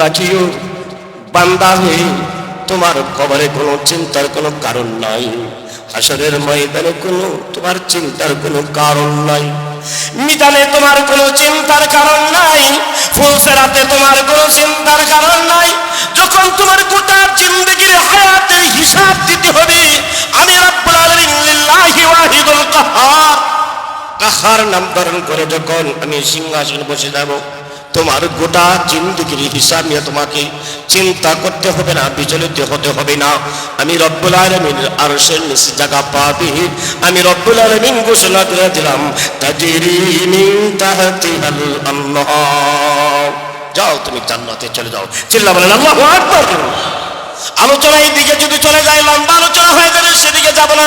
রাখিও বান্দা হয়ে তোমার কবরে কোনো চিন্তার কোনো কারণ নাই। হাসরের ময়দানে কোনো, তোমার চিন্তার কোনো কারণ নাই। মিজানে তোমার কোনো চিন্তার কারণ নাই। ফুলসেরাতে তোমার কোনো চিন্তার কারণ নাই। যখন তোমার গোটা জিন্দগির হায়াতের হিসাব দিতে হবে, আমি রাব্বুল আলামিন লিল্লাহি ওয়াহিদুল কাহার। কাহার নাম ধারণ করে যখন আমি সিংহাসন বসে যাব তোমার গোটা জিন্দগির হিসাব নিয়ে তোমাকে চিন্তা করতে হবে না, বিচলিত হতে হবে না। আমি রব্বুল আলমিন আরশের নিচে জায়গা পাবি। আমি রব্বুল আলমিন ঘোষণা করে দিলাম। যাও, তুমি জান্নাতে চলে যাও। চিল্লা বলেন, আল্লাহু আলোচনা এই দিকে যদি চলে যায়, লম্বা আলোচনা হয়ে গেলে সেদিকে যাব না।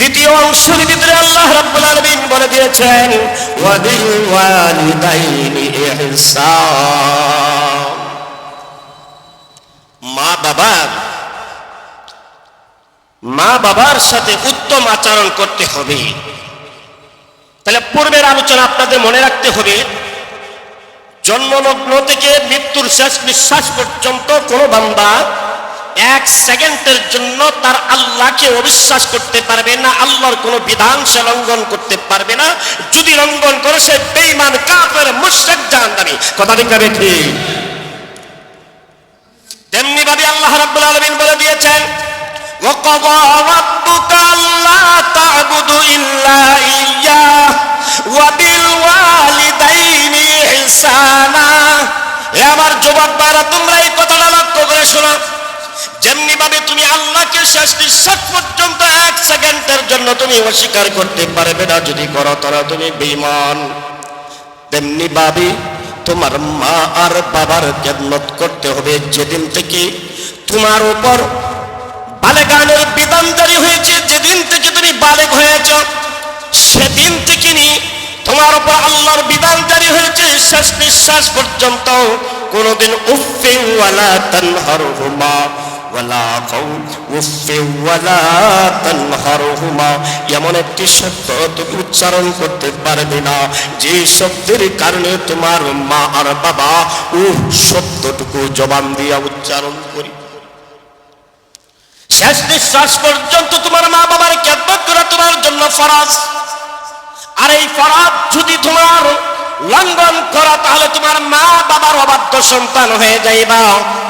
দ্বিতীয় অংশের ভিতরে আল্লাহ রাব্বুল আলামিন বলে দিয়েছেন ওয়াবিল ওয়ালিদাইনি ইহসান। মা বাবার মা বাবার সাথে উত্তম আচরণ করতে হবে। তাহলে পূর্বের আলোচনা আপনাদের মনে রাখতে হবে, জন্মলগ্ন থেকে মৃত্যুর শেষ নিঃশ্বাস পর্যন্ত কোনো বান্দা এক সেকেন্ডের জন্য তার আল্লাহকে অবিশ্বাস করতে পারবে না, আল্লাহর কোনো বিধান সে লঙ্ঘন করতে পারবে না। যদি লঙ্ঘন করে সে বেইমান কাফের, মুশরিক, জাহান্নামী। কথা ঠিক হবে ঠিক? তেমনি ভাবে আল্লাহ রাব্বুল আলামিন বলে দিয়েছেন, ওয়া কাদা রাব্বুকা আল্লাহ তা'বুদু তুমি আল্লাহকে শেষ নিঃশ্বাস পর্যন্ত এক সেকেন্ডের জন্য তুমি অস্বীকার করতে পারবে না। যদি করো তারা তুমি বেঈমান। তেমনি ভাবে, তোমার মা আর বাবার খেদমত করতে হবে। যেদিন থেকে তোমার উপর বালেগানের বিধান হয়েছে, যেদিন থেকে তুমি বালেগ হয়েছ, সেদিন থেকে নি তোমার উপর আল্লাহর বিধান হয়েছে। শেষ নিঃশ্বাস পর্যন্ত কোনোদিন উফে ওয়ালা তানহারহুমা। ওয়ালা ওয়ালা তানহারহুমা। এমন একটি শব্দ তুমি উচ্চারণ করতে পারবে না। যে শব্দের কারণে তোমার মা আর বাবা উহ শব্দটুকু জবান দিয়া উচ্চারণ করি। শেষ নিঃশ্বাস পর্যন্ত তোমার মা বাবার খেদমত করা তোমার জন্য ফরাজ। আর এই ফরাজ যদি তোমার লঙ্ঘন করা, তাহলে তোমার মা বাবার অবাধ্য সন্তান হয়ে যাইবা।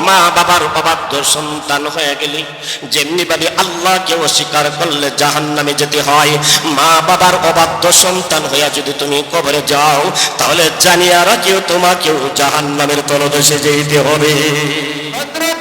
মা বাবার অবাধ্য সন্তান হয়ে গেলি যেমনি ভাবে আল্লাহকে অস্বীকার করলে জাহান নামে যেতে হয়, মা বাবার অবাধ্য সন্তান হইয়া যদি তুমি কবরে যাও, তাহলে জানিয়া রাখিও তোমাকেও জাহান নামের তলদেশে যেতে হবে। হজরত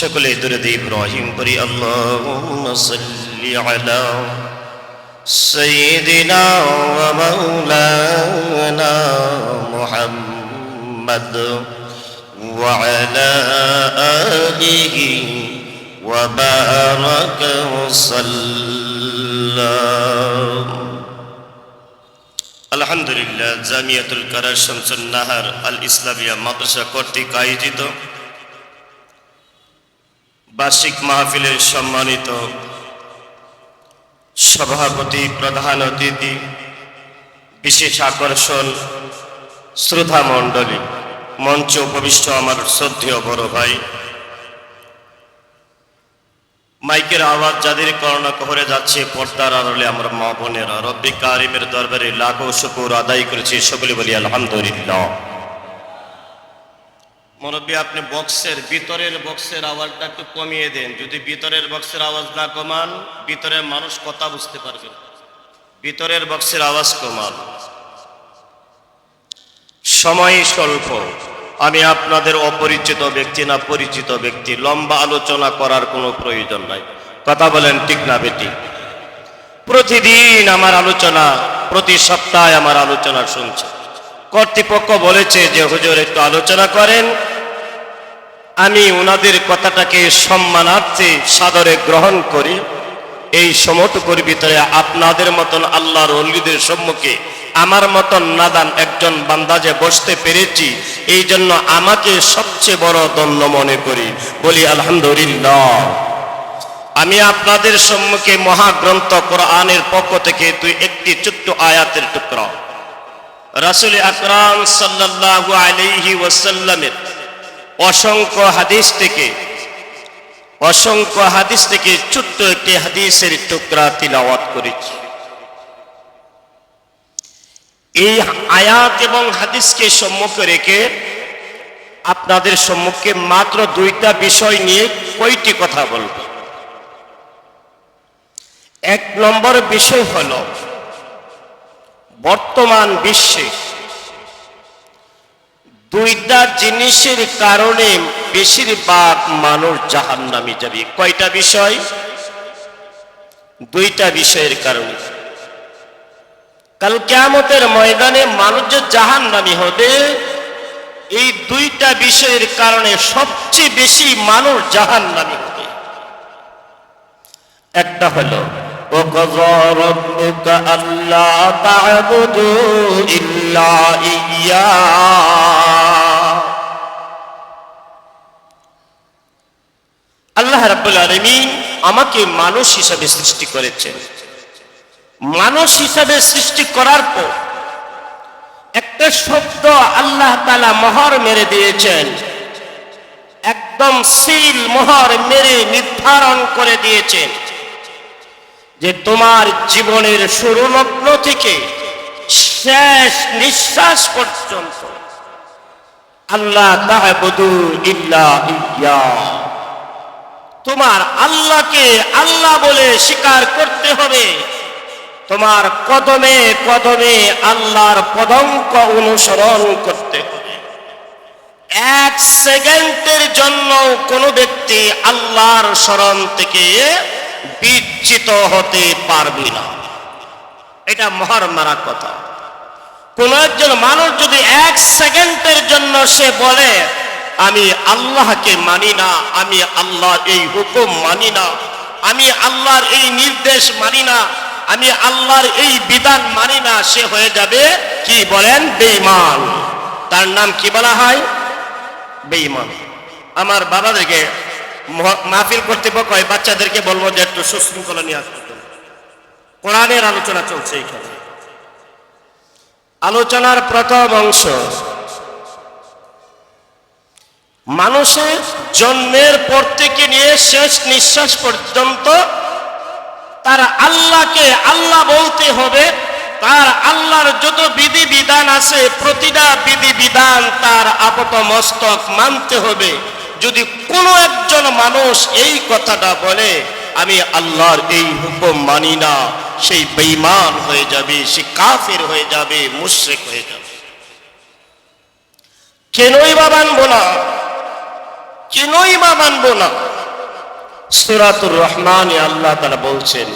সকলে দরুদ ইব্রাহিম পড়ি, আল্লাহুম্মা সাল্লি আলা সাইয়্যিদিনা ওয়া মাওলানা মুহাম্মদ ওয়া আলা আলিহি ওয়া বারাকা সাল্লাম আলহামদুলিল্লাহ, জামিয়াতুল কারার শামসুন নাহার আল ইসলামিয়া মাদ্রাসা কর্তৃক আয়োজিত বার্ষিক মাহফিলের সম্মানিত সভাপতি, প্রধান অতিথি, বিশেষ আকর্ষণ শ্রদ্ধা মণ্ডলী, মঞ্চ উপবিষ্ট আমার শ্রদ্ধেয় বড় ভাই। মাইকের আওয়াজ যাদের করোনা কহরে যাচ্ছে, পর্দার আড়লে আমরা মা বোনেরা, রব্বি দরবারে লাখো শুকুর আদায় করেছি, সকলে বলি আলহামদুলিল্লাহ। মুরব্বী, আপনি বক্সের ভিতরের বক্সের আওয়াজটা একটু কমিয়ে দেন। যদি ভিতরের বক্সের আওয়াজ না কমান, ভিতরের মানুষ কথা বুঝতে পারবে ভিতরের বক্সের আওয়াজ কমান। সময় স্বল্প। আমি আপনাদের অপরিচিত ব্যক্তি না পরিচিত ব্যক্তি। লম্বা আলোচনা করার কোনো প্রয়োজন নাই। কথা বলেন ঠিক না বেটি? প্রতিদিন আমার আলোচনা, প্রতি সপ্তাহে আমার আলোচনা শুনছে। কর্তৃপক্ষ বলেছে যে হুজুর একটু আলোচনা করেন। আমি ওনাদের কথাটাকে সম্মানার্থে সাদরে গ্রহণ করি। এই সমটুকুর ভিতরে আপনাদের মতন আল্লাহর অলিদের সম্মুখে আমার মতন নাদান একজন বান্দা যে বসতে পেরেছি, এই জন্য আমাকে সবচেয়ে বড় দণ্ড মনে করি। বলি, আলহামদুলিল্লাহ। আমি আপনাদের সম্মুখে মহাগ্রন্থ কোরআনের পক্ষ থেকে তুই একটি ছোট্ট আয়াতের টুকরা রাসুল আকরাম সাল্লাল্লাহু আলাইহি ওয়াসাল্লামের অসংখ্য হাদিস থেকে, অসংখ্য হাদিস থেকে ছোট্ট একটি হাদিসের টুকরা তিলাওয়াত করেছি। এই আয়াত এবং হাদিসকে সম্মুখে রেখে আপনাদের সম্মুখে মাত্র দুইটা বিষয় নিয়ে কয়টি কথা বলব। এক নম্বর বিষয় হল বর্তমান বিশ্বে। দুইটা জিনিসের কারণে বেশিরভাগ মানুষ জাহান নামে যাবে। কয়টা বিষয়? দুইটা বিষয়ের কারণে। কাল কেয়ামতের ময়দানে মানুষ যে জাহান নামি হবে, এই দুইটা বিষয়ের কারণে সবচেয়ে বেশি মানুষ জাহান নামি হবে। একটা হলো وقضى ربك ألا تعبدوا إلا إياه আল্লাহ রাব্বুল আলামিন আমাকে মানুষ হিসাবে সৃষ্টি করেছেন মানুষ হিসাবে সৃষ্টি করার পর একটা শব্দ আল্লাহ তালা মোহর মেরে দিয়েছেন একদম সিল মোহর মেরে নির্ধারণ করে দিয়েছেন যে তোমার জীবনের শুরু লগ্ন থেকে শেষ নিঃশ্বাস পর্যন্ত আল্লাহ ইল্লা ইয়া। তোমার আল্লাহকে আল্লাহ বলে স্বীকার করতে হবে। তোমার কদমে কদমে আল্লাহর পদঙ্ক অনুসরণ করতে হবে। এক সেকেন্ডের জন্য কোনো ব্যক্তি আল্লাহর স্মরণ থেকে বিচ্ছিত হতে পারবি না। এটা মহার মারা কথা। কোন একজন মানুষ যদি এক সেকেন্ডের জন্য সে বলে, আমি আল্লাহকে মানি না, আমি আল্লাহর এই হুকুম মানি না, আমি আল্লাহর এই নির্দেশ মানি না, আমি আল্লাহর এই বিধান মানি না, সে হয়ে যাবে কি বলেন? বেঈমান। তার নাম কি বলা হয়? বেঈমান। আমার বাবাদেরকে মাহফিল কর্তৃপক্ষ হয় বাচ্চাদেরকে বলব যে একটু সুশৃঙ্খলা নিয়ে আসতে। কোরআনের আলোচনা চলছে এইখানে আলোচনার প্রথম অংশ, মানুষের জন্মের পর থেকে নিয়ে শেষ নিঃশ্বাস পর্যন্ত তার আল্লাহকে আল্লাহ বলতে হবে, তার আল্লাহর যত বিধি বিধান আছে, প্রতিটা বিধি বিধান তার আপত মস্তক মানতে হবে যদি কোনো একজন মানুষ এই কথাটা বলে, আমি আল্লাহর এই হুকুম মানি না, সেই বেইমান হয়ে যাবে, সে কাফের হয়ে যাবে, মুশ্রেক হয়ে যাবে। কেনই বা মানব না? কেনই বা মানব না? সুরাতুর রহমান আল্লাহ তারা বলছেন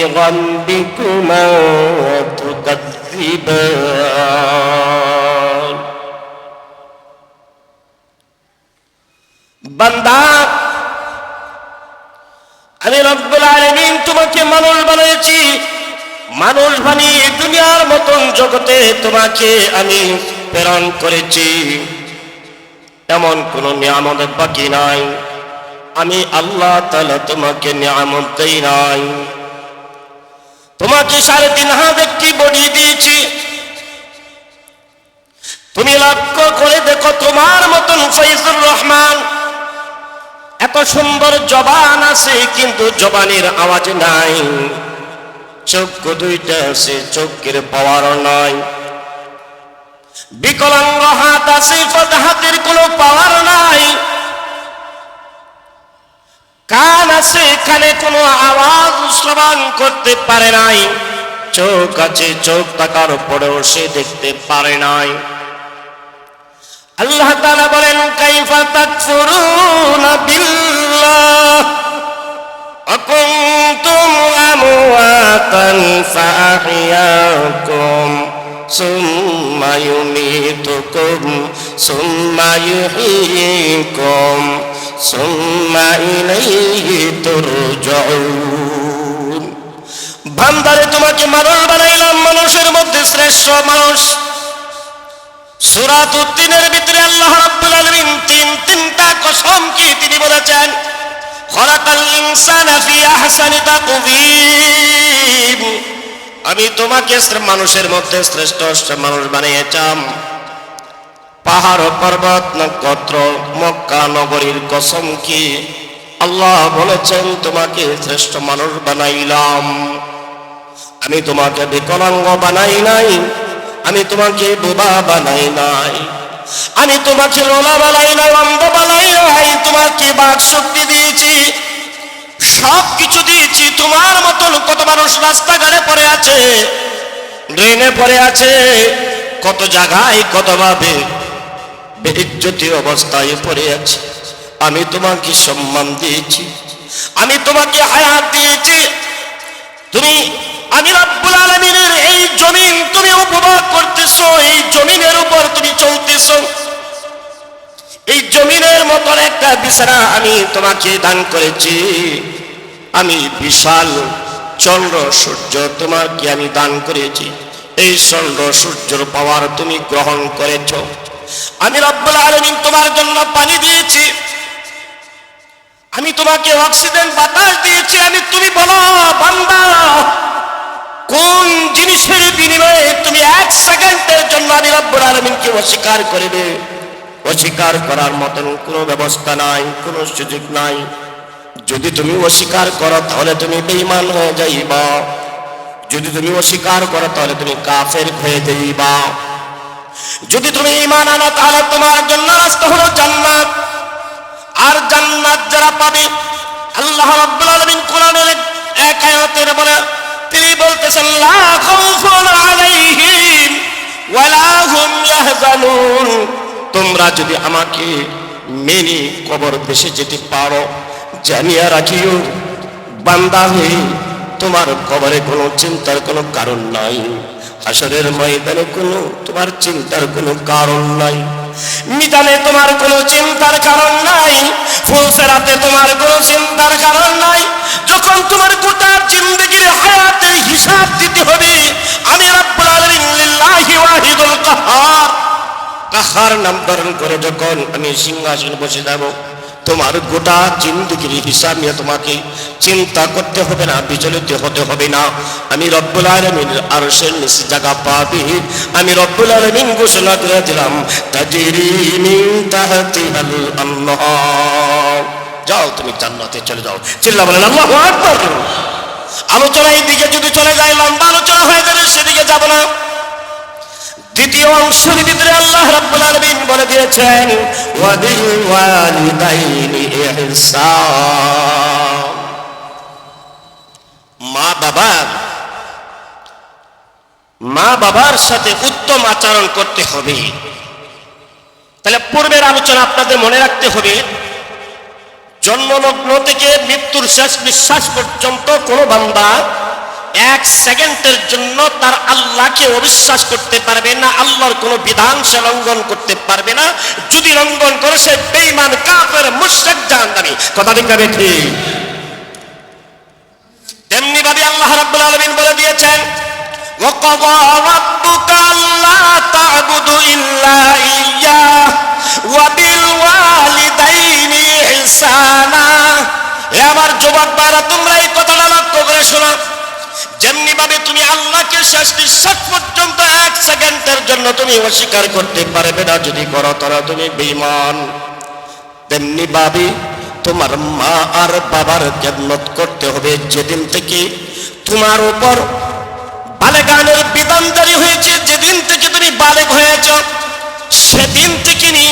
ইগন্দিকুমা তুকাজ্জিবা বান্দা, আমি রব্বুল আলামিন তোমাকে মানুষ বানিয়েছি। মানুষ বানিয়ে দুনিয়ার মতন জগতে তোমাকে আমি প্রেরণ করেছি। এমন কোন নিয়ামত বাকি নাই। আমি আল্লাহ তালা তোমাকে নিয়ামত দেই নাই। তোমাকে সাড়ে তিন হাত একটি বডি দিয়েছি। তুমি লক্ষ্য করে দেখো তোমার মতন ফৈজুর রহমান এত সুন্দর জবান আছে, কিন্তু জবানের আওয়াজ নাই। চক্ষু দুইটা আছে, চোখের পাওয়ার নাই। বিকলাঙ্গ হাত আছে হাতের কোনো পাওয়ার নাই। কান আছে, কানে কোনো আওয়াজ শ্রবণ করতে পারে নাই। চোখ আছে, চোখ থাকার পরেও সে দেখতে পারে নাই। আল্লাহ তাআলা বলেন কাইফা তাকফুরুনা বিল্লাহ وكنتم أمواتا فأحياكم ثم يميتكم ثم يحييكم ثم إليه ترجعون বান্দারে তোমাকে মানুষ বানাইলাম মানুষের মধ্যে শ্রেষ্ঠ মানুষ সুরাত উদ্দিনের ভিতরে আল্লাহ রাব্বুল আলামিন তিন, তিনটা কসম কি তিনি বলেছেন? খলাকাল ইনসানা ফি আহসানি তাকওয়িম। আমি তোমাকে মানুষের মধ্যে শ্রেষ্ঠ মানুষ বানিয়েছাম পাহাড়, পর্বত, নক্ষত্র, মক্কা, নগরীর কসম কি? আল্লাহ বলেছেন, তোমাকে শ্রেষ্ঠ মানুষ বানাইলাম। আমি তোমাকে বিকলাঙ্গ বানাই নাই। আমি তোমাকে বোবা বানাই নাই। আমি তোমাকে লোলা বানাই নাই, অন্ধ বানাই নাই, তোমাকে বাক শক্তি দিয়েছি। সব কিছু দিয়েছি, তোমার মতন কত মানুষ রাস্তাঘাটে পড়ে আছে, ড্রেনে পড়ে আছে, কত জায়গায় কত ভাবে বেজ্জতি অবস্থায় পড়ে আছে। আমি তোমাকে সম্মান দিয়েছি, আমি তোমাকে হায়াত দিয়েছি। তুমি আমি রব্বুল আলমিনের এই জমিন তুমি উপভোগ করতেছো, এই জমিনের উপর তুমি চলতেছো। এই জমিনের মতন একটা বিছানা আমি তোমাকে দান করেছি। আমি বিশাল চন্দ্র সূর্য তোমাকে আমি দান করেছি। এই চন্দ্র সূর্যর পাওয়ার তুমি গ্রহণ করেছ। আমি রব্বুল আলমিন তোমার জন্য পানি দিয়েছি। আমি তোমাকে অক্সিজেন বাতাস দিয়েছি। আমি তুমি বলো, বান্দা কোন জিনিসের বিনিময়ে তুমি এক সেকেন্ডের জন্য আমি রব্বুল আলমিনকে অস্বীকার করবে? অস্বীকার করার মতন কোনো ব্যবস্থা নাই, কোনো সুযোগ নাই। যদি তুমি অস্বীকার করো, তাহলে তুমি বেঈমান হয়ে যাইবা। যদি তুমি অস্বীকার করো, তাহলে তুমি কাফের হয়ে যাইবা। যদি তুমি ইমান আনো, তাহলে তোমার জন্য রাস্তা হলো জান্নাত। আর জান্নাত যারা পাবে, আল্লাহ রাব্বুল আলামিন কোরআনের এক আয়াতের বলে তিনি বলতেছেন লা খাউফুন ওয়ালা হুম তোমরা যদি আমাকে মেনে কবর দেশে যেতে পারো, জানিয়া রাখিও, বান্দা হয়ে তোমার কবরে কোনো চিন্তার কোনো কারণ নাই। হাসরের ময়দানে কোনো, তোমার চিন্তার কোনো কারণ নাই। মিজানে তোমার কোনো চিন্তার কারণ নাই ফুলসেরাতে তোমার কোনো চিন্তার কারণ নাই। যখন তোমার গোটা জিন্দগির হায়াতের হিসাব দিতে হবে, আমি রব্বুল আলামিন লিল্লাহি ওয়াহিদুল কাহার কাহার নাম ধারণ করে যখন আমি সিংহাসন বসে যাব তোমার গোটা জিন্দগির হিসাব নিয়ে তোমাকে চিন্তা করতে হবে না, বিচলিত হতে হবে না। আমি রব্বুল আলমিন আরশের নিচে জায়গা পাবি। আমি রব্বুল আলমিন ঘোষণা করে দিলাম যাও তুমি জান্নাতে চলে যাও। চিল্লা বলেন, আল্লাহু আলোচনা এই দিকে যদি চলে যায়, লম্বা আলোচনা হয়ে যাবে সেদিকে যাব না। দ্বিতীয় অংশের ভিতরে আল্লাহ রাব্বুল আলামিন বলে দিয়েছেন ওয়াবিল ওয়ালিদাইনি ইহসান। মা বাবার মা বাবার সাথে উত্তম আচরণ করতে হবে। তাহলে পূর্বের আলোচনা আপনাদের মনে রাখতে হবে, জন্মলগ্ন থেকে মৃত্যুর শেষ নিঃশ্বাস পর্যন্ত কোনো বান্দা এক সেকেন্ডের জন্য তার আল্লাহকে অবিশ্বাস করতে পারবে না আল্লাহর কোনো বিধান সে লঙ্ঘন করতে পারবে না যদি লঙ্ঘন করে সে বেইমান কাফের মুশরিক জাহান্নামী কথা ঠিক না ঠিক তেমনি ভাবে আল্লাহ রাব্বুল আলামিন বলে দিয়েছেন وقضى ربك ألا تعبدوا إلا إياه وبالوالدين إحسانا এ আমার যুবক ভাইরা তোমরা এই কথাটা লক্ষ্য করে শোনো যেমনি ভাবে তুমি আল্লাহকে শেষ নিঃশ্বাস পর্যন্ত এক সেকেন্ডের জন্য তুমি অস্বীকার করতে পারবে না, যদি করো তারা তুমি বেঈমান। তেমনি ভাবে তোমার মা আর বাবার খেদমত করতে হবে। যেদিন থেকে তোমার উপর বালেগানের বিধান হয়েছে, যেদিন থেকে তুমি বালেগ হয়েছ, সেদিন থেকে নি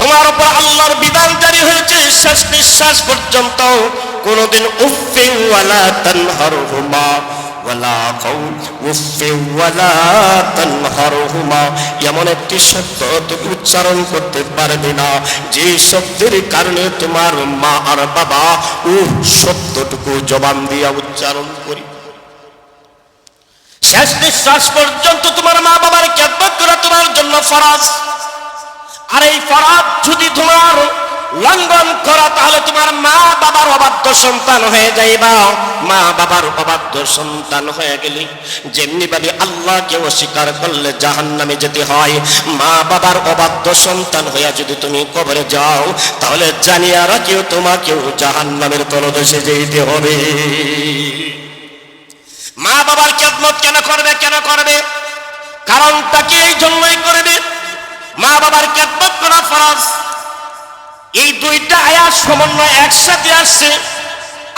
তোমার উপর আল্লাহর বিধান হয়েছে। শেষ নিঃশ্বাস পর্যন্ত কোনোদিন উফে ওয়ালা তানহারহুমা। ওয়ালা ওয়ালা তানহারহুমা। এমন একটি শব্দ তুমি উচ্চারণ করতে পারবে না। যে শব্দের কারণে তোমার মা আর বাবা উহ শব্দটুকু জবান দিয়া উচ্চারণ করি। শেষ নিঃশ্বাস পর্যন্ত তোমার মা বাবার খেদমত করা তোমার জন্য ফরাজ। আর এই ফরাজ যদি তোমার লঙ্ঘন করা, তাহলে তোমার মা বাবার অবাধ্য সন্তান হয়ে যাইবা। মা বাবার অবাধ্য সন্তান হয়ে গেলি। যেমনি ভাবে আল্লাহকে অস্বীকার করলে জাহান নামে যেতে হয়, মা বাবার অবাধ্য সন্তান হইয়া যদি তুমি কবরে যাও, তাহলে জানিয়া রাখিও তোমাকেও জাহান নামের তলদেশে যেতে হবে। মা বাবার খেদমত কেন করবে কেন করবে? কারণটা কি এই জন্যই করবে? মা বাবার খেদমত করা ফরজ। এই দুইটা আয়াত সমন্বয় একসাথে আসছে।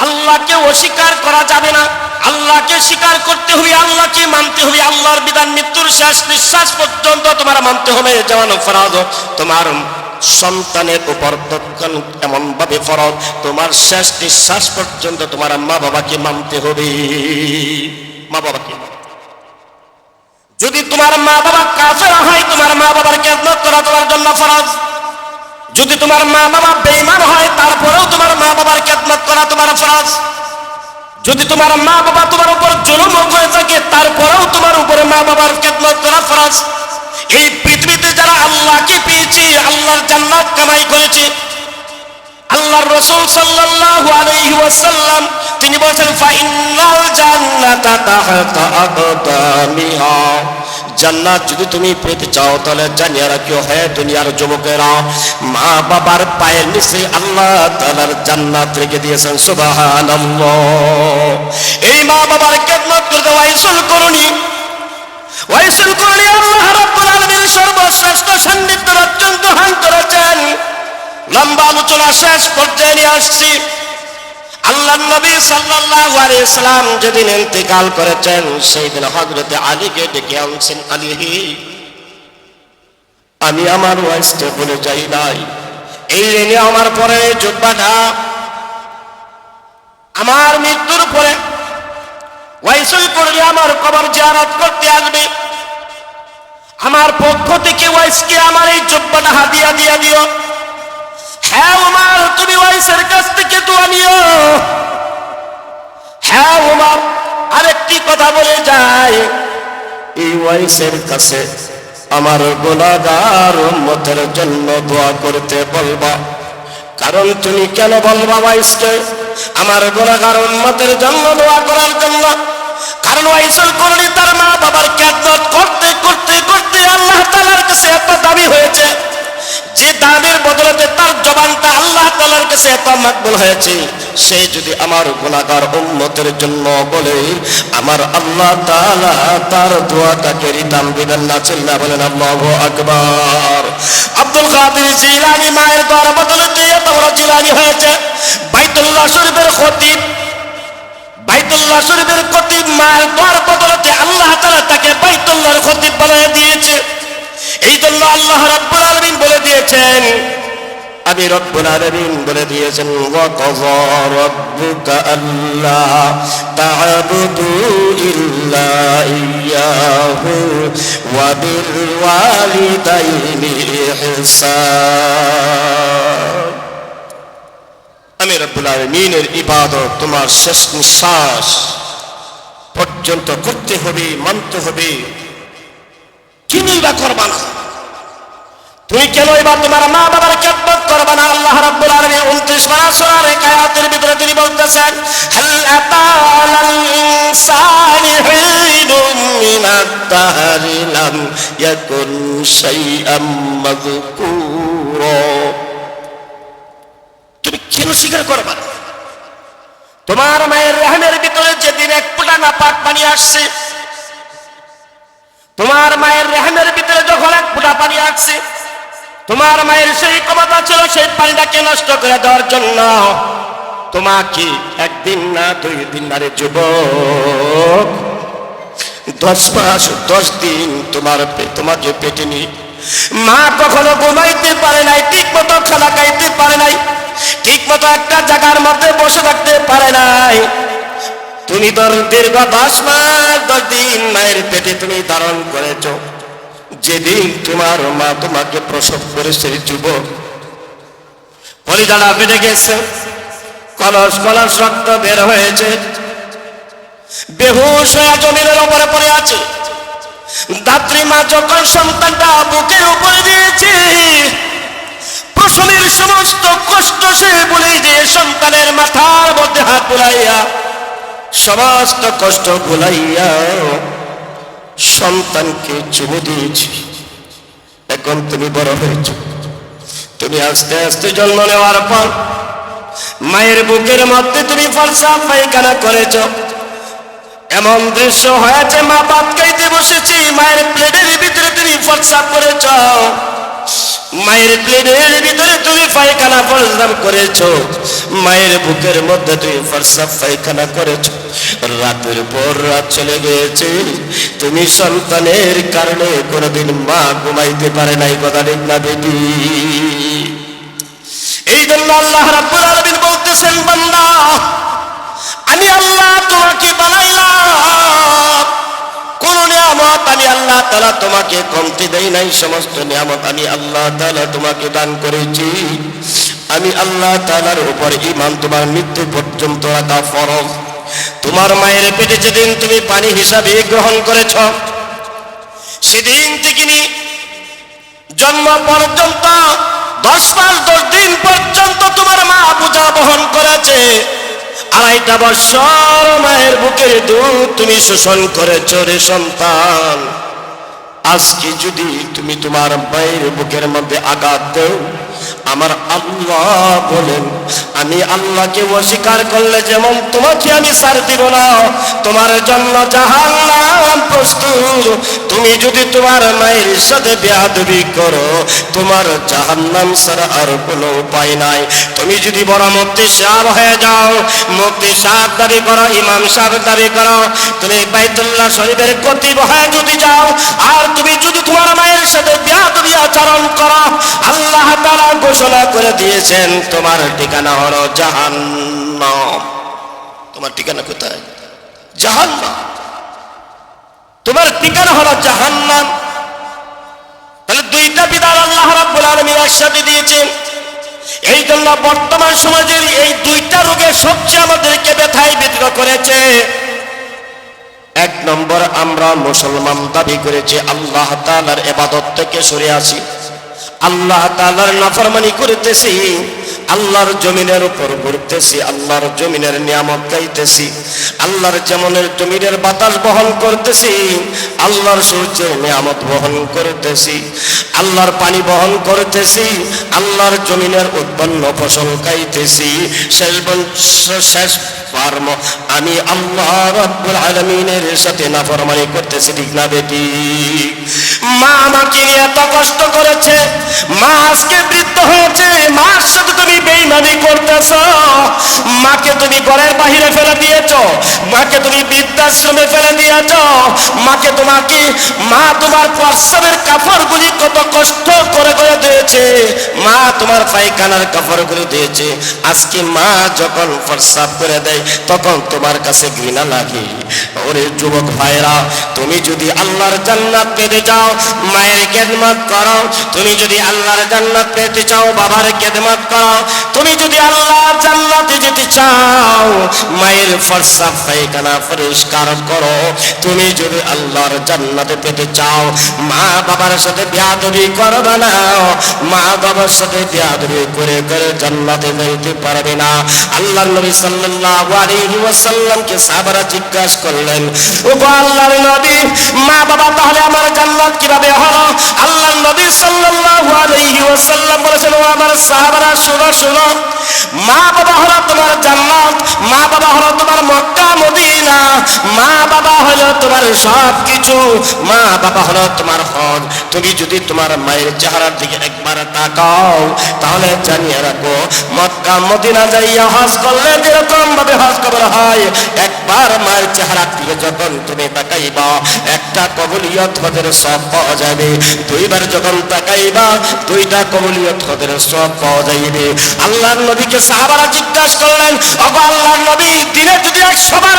আল্লাহকে অস্বীকার করা যাবে না। আল্লাহকে স্বীকার করতে হবে, আল্লাহকে মানতে হবে। আল্লাহর বিধান মৃত্যুর শেষ নিঃশ্বাস পর্যন্ত তোমার মানতে হবে। যেমন ফরাজ, তোমার সন্তানের উপর তৎক্ষণ এমন ভাবে ফরজ, তোমার শেষ নিঃশ্বাস পর্যন্ত তোমার মা বাবাকে মানতে হবে। মা বাবাকে যদি তোমার মা বাবা কাফের হয়, তোমার মা বাবার খেদমত করা তোমার জন্য ফরজ। যদি তোমার মা বাবা বেইমান হয়, তারপরেও তোমার মা বাবার খেদমত করা তোমার ফরজ। যদি তোমার মা বাবা তোমার উপর জুলুম হয়ে থাকে, তারপরেও তোমার উপরে মা বাবার খেদমত করা ফরজ। এই পৃথিবীতে যারা আল্লাহকে পেয়েছে, আল্লাহর জান্নাত কামাই করেছে, আল্লাহর রসুল সাল্লাল্লাহু আলাইহি ওয়াসাল্লাম তিনি বলেছেন ফাইনাল জান্নাতা তাহতা আকদামিহা। জান্নাত যদি তুমি পেতে চাও, তাহলে জানিয়ে রাখিও, হে দুনিয়ার যুবকেরা মা বাবার পায়ের নিচে আল্লাহ তাআলার জান্নাত রেখে দিয়েছেন, সুবহানাল্লাহ। এই মা বাবার খেদমত করতে ওয়াইসুল করুনি ওয়াইসুল করুনি আল্লাহ রাব্বুল আলামিন সর্বশ্রেষ্ঠ সান্নিধ্য অত্যন্ত হান করেছেন। লম্বা আলোচনা শেষ পর্যায়ে নিয়ে আসছি। আল্লাহ নবী সাল্লাল্লাহু আলাইহি সাল্লাম যেদিন ইন্তেকাল করেছেন সেই দিন হযরত আলীকে ডেকে আনছেন আলী আমি আমার ওয়াইসকে বলে যাই নাই। এই রেনে আমার পরে যোদ্ধাটা আমার মৃত্যুর পরে ওয়াইসুল করলে আমার কবর জিয়ারত করতে আসবে। আমার পক্ষ থেকে ওয়াইসকে আমার এই যোগ্যটা হাদিয়া দিয়া দিও। হ্যাঁ উমার, তুমি ওয়াইসের কাছ থেকে দোয়া নিও। হ্যাঁ উমার, আরেকটি কথা বলে ওয়াইসের কাছে আমার দোয়া করতে বলবা। কারণ তুমি কেন বলবা ওয়াইসকে? আমার গোলাগার উম্মতের জন্য দোয়া করার জন্য। কারণ ওয়াইসুল করলি তার মা বাবার ক্যাদত করতে করতে করতে আল্লাহ তাআলার কাছে এত দাবি হয়েছে। যে দানের বদলতে তার জবানটা আল্লাহ তালার কাছে এত মাকবুল হয়েছে, সে যদি আমার গুণাগার উন্নতের জন্য বলে, আমার আল্লাহ তালা তার দোয়াটাকে রিতাম দিবেন না, চিল্লা বলেন, আল্লাহ আকবার। আব্দুল কাদের জিলানি মায়ের দ্বারা বদলতে এত বড় জিলানি হয়েছে, বাইতুল্লাহ শরীফের খতিব, বাইতুল্লাহ শরীফের খতিব মায়ের দ্বার বদলতে আল্লাহ তালা তাকে বাইতুল্লাহর খতিব বানিয়ে দিয়েছে। এই জন্য আল্লাহ রব্বুল আলমিন বলে আমি রব্বুল আলমিন বলে দিয়েছেন ওয়াকাযা রাব্বুকা তা'বুদু ইল্লা ইয়্যাহু ওয়া বিল ওয়ালিদাইনি ইহসান. আমি রব্বুল আলমিনের ইবাদত তোমার শেষ নিঃশ্বাস পর্যন্ত করতে হবে, মানতে হবে। তুমি বা করবা না। তুমি কেন এবার তোমার মা বাবার খেদমত করবা না। আল্লাহ রাব্বুল আলামিন 29 পারা সূরার এক আয়াতের ভিতরে তিনি বলতেছেন, হাল আতালাল ইনসানি হিনুম মিনাদ দাহরি লাম ইয়াকুন শাইআম মাযকুরা। তুমি কেন স্বীকার করবা না? তোমার মায়ের রহমের ভিতরে যেদিন এক ফোঁটা না পাক পানি আসছে, তোমার মায়ের রেহামের ভিতরে যখন এক ফোঁটা পানি আসছে তোমার মায়ের সেই ক্ষমতা ছিল, সেই পানিটাকে নষ্ট করে দেওয়ার জন্য। তোমাকে একদিন না, দুই দিন না রে যুবক। দশ মাস, দশ দিন তোমার তোমাকে পেটে নি মা কখনো ঘুমাইতে পারে নাই ঠিক মতো খানা খাইতে পারে নাই ঠিক মতো একটা জায়গার মধ্যে বসে থাকতে পারে নাই। তুমি দীর্ঘ দশ মাস, দশ দিন মায়ের পেটে তুমি ধারণ করেছ। যেদিন তোমার মা তোমাকে প্রসব করেছে যুবক পরিদানা বেড়ে গেছে কলস কলস রক্ত বের হয়েছে। বেহুশ হয়ে জমিনের উপরে পড়ে আছে। দাত্রী মা যখন সন্তানটা বুকের উপরে দিয়েছে, প্রসবের সমস্ত কষ্ট সে বলে দিয়ে সন্তানের মাথার মধ্যে হাত বুলাইয়া, সমস্ত কষ্ট ভুলাইয়া সন্তানকে চিনে দিয়েছি। এখন তুমি বড় হয়েছ। তুমি আস্তে আস্তে জন্ম নেওয়ার পর মায়ের বুকের মধ্যে তুমি ফলসা পায়খানা করেছ। এমন দৃশ্য হয়েছে, মা ভাত খাইতে বসেছি, মায়ের প্লেটের ভিতরে তুমি ফলসা করেছ মায়ের প্লেটের ভিতরে তুমি পায়খানা ফলসাম করেছ। মায়ের বুকের মধ্যে তুমি ফলসা পায়খানা করেছ। রাতের পর রাত চলে গিয়েছে। তুমি সন্তানের কারণে কোনোদিন মা ঘুমাইতে পারে নাই কথা ঠিক না, বেটি। এই জন্য আল্লাহ রাব্বুল আলামিন বলতেছেন, বান্দা, আমি আল্লাহ তোমাকে বানাইলাম। কোন নিয়ামত আমি আল্লাহ তাআলা তোমাকে কমতি দেই নাই, সমস্ত নিয়ামত আমি আল্লাহ তাআলা তোমাকে দান করেছি। আমি আল্লাহ তাআলার উপর ঈমান তোমার মৃত্যু পর্যন্ত রাখা ফরজ। তোমার মায়ের পেটে যেদিন তুমি পানি হিসাবে গ্রহণ করেছ, সেদিন থেকে জন্ম পর্যন্ত, দশ মাস দশ দিন পর্যন্ত তোমার মা পূজা বহন করেছে। আড়াইটা বছর মায়ের বুকের দুধ তুমি শোষণ করেছ রে সন্তান। আজকে যদি তুমি তোমার মায়ের বুকের মধ্যে আঘাত দেও আমার আল্লাহ বলেন, আমি আল্লাহকে অস্বীকার করলে যেমন তোমাকে আমি সার দিব না, তোমার জন্য জাহান্নাম প্রস্তুত। তুমি যদি তোমার মায়ের সাথে বেয়াদবি করো, তোমার জাহান্নাম ছাড়া আর কোনো উপায় নাই। তুমি যদি বড় মুক্তি সাহ হয়ে যাও মুক্তি সাহ দাবি করো, ইমাম সাহ দাবি করো, তুমি বাইতুল্লাহ শরীফের কতিব হয়ে যদি যাও, আর তুমি যদি তোমার মায়ের সাথে বেয়াদবি আচরণ করো, আল্লাহ তাআলা ঘোষণা করে দিয়েছেন, তোমার ঠিকানা হলো জাহান্নাম। তোমার ঠিকানা কোথায়? জাহান্নাম। তোমার ঠিকানা হলো জাহান্নাম। তাহলে দুইটা বিধান আল্লাহ রাব্বুল আলামিন একসাথে দিয়েছেন। এই জন্য বর্তমান সমাজের এই দুইটা রোগে সবচেয়ে আমাদেরকে ব্যথায় ব্যতীত করেছে, এক নম্বর আমরা মুসলমান দাবি করেছি, আল্লাহ তাআলার ইবাদত থেকে সরে আসি। আল্লাহ তালার নাফরমানি করতেছি। আল্লাহর জমিনের উপর ঘুরতেছি, আল্লাহর জমিনের নিয়ামত গাইতেছি, আল্লাহর যেমনের জমিনের বাতাস বহন করতেছি, আল্লাহর সূর্যের নিয়ামত বহন করতেছি, আল্লাহর পানি বহন করতেছি, আল্লাহর জমিনের উৎপন্ন ফসল খাইতেছি। শেষ বংশ- শেষ পারম আমি আল্লাহ রাব্বুল আলামিনের সাথে নাফরমানি করতেছি, ঠিক না বেটি? মা আমাকে এত কষ্ট করেছে, মা আজকে বৃদ্ধ হয়েছে, মার সাথে তুমি বেইমানি করতেছ? মাকে তুমি ঘরের বাহিরে ফেলে দিয়েছ? মাকে তুমি বৃদ্ধাশ্রমে ফেলে দিয়েছ? মাকে তোমাকে মা তোমার প্রস্রাবের কাপড়গুলি কত কষ্ট করে করে দিয়েছে? মা তোমার পায়খানার কাপড়গুলি দিয়েছে। আজকে মা যখন প্রস্রাব করে দেয়, তখন তোমার কাছে ঘৃণা লাগে। ওরে যুবক ভাইরা তুমি যদি আল্লাহর জান্নাত পেতে চাও, মায়ের খেদমত করো। তুমি যদি আল্লাহর জান্নাত পেতে চাও, বাবার খেদমত করো। তুমি যদি আল্লাহর জান্নাতে যেতে চাও, মায়ের ফরসা পায়খানা পরিষ্কার করো। তুমি যদি আল্লাহর জান্নাতে পেতে চাও মা বাবার সাথে বিয়াদবি করবে না। মা বাবার সাথে বিয়াদবি করে করে জান্নাতে যাইতে পারবে না। আল্লাহর নবী সাল্লাল্লাহু আলাইহি ওয়াসাল্লামকে সাহাবারা জিজ্ঞাসা করলেন, ও আল্লাহর নবী মা বাবা তাহলে আমার জান্নাত কীভাবে হলো? আল্লাহর নবী সাল্লাল্লাহু আলাইহি ওয়াসাল্লাম বলেছেন, ও আমার সাহাবারা শোনো শোনো। মা বাবা হলো তোমার জান্নাত মা বাবা হলো তোমার মক্কা। মা বাবা হলো তোমার সব কিছু মা বাবা হলো তোমার হক তুমি যদি তোমার মায়ের চেহারার দিকে একবার তাকাও, তাহলে জানিয়ে রাখো মক্কা, মদিনা যাইয়া হজ করলে যেরকম ভাবে হজ কবর হয়, একবার মায়ের চেহারার দিকে যখন তুমি তাকাইবা, একটা কবলিয়ত হদের সব পাওয়া যাবে দুইবার যখন তাকাইবা, দুইটা কবলিয়ত হদের সব পাওয়া যাইবে। আল্লাহর নবীকে সাহাবারা জিজ্ঞাসা করলেন অগো আল্লাহর নবী, দিনে যদি একশো বার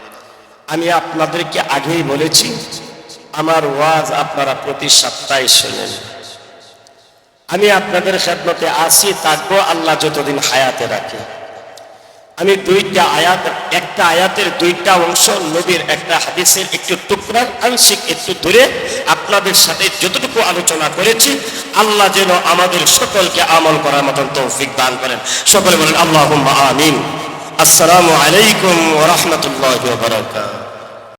আমি আপনাদেরকে আগেই বলেছি, আমার ওয়াজ আপনারা প্রতি সপ্তাহে শোনেন। আমি আপনাদের খেদমতে আসি থাকব আল্লাহ যতদিন হায়াতে রাখে। আমি দুইটা আয়াত, একটা আয়াতের দুইটা অংশ নবীর একটা হাদিসের একটু টুকরা, আংশিক একটু ধরে আপনাদের সাথে যতটুকু আলোচনা করেছি, আল্লাহ যেন আমাদের সকলকে আমল করার মতন তৌফিক দান করেন। সকলে বলেন আল্লাহ আমিন। আসসালামু আলাইকুম রাহমাতুল্লাহি ওয়া বারাকাতুহু।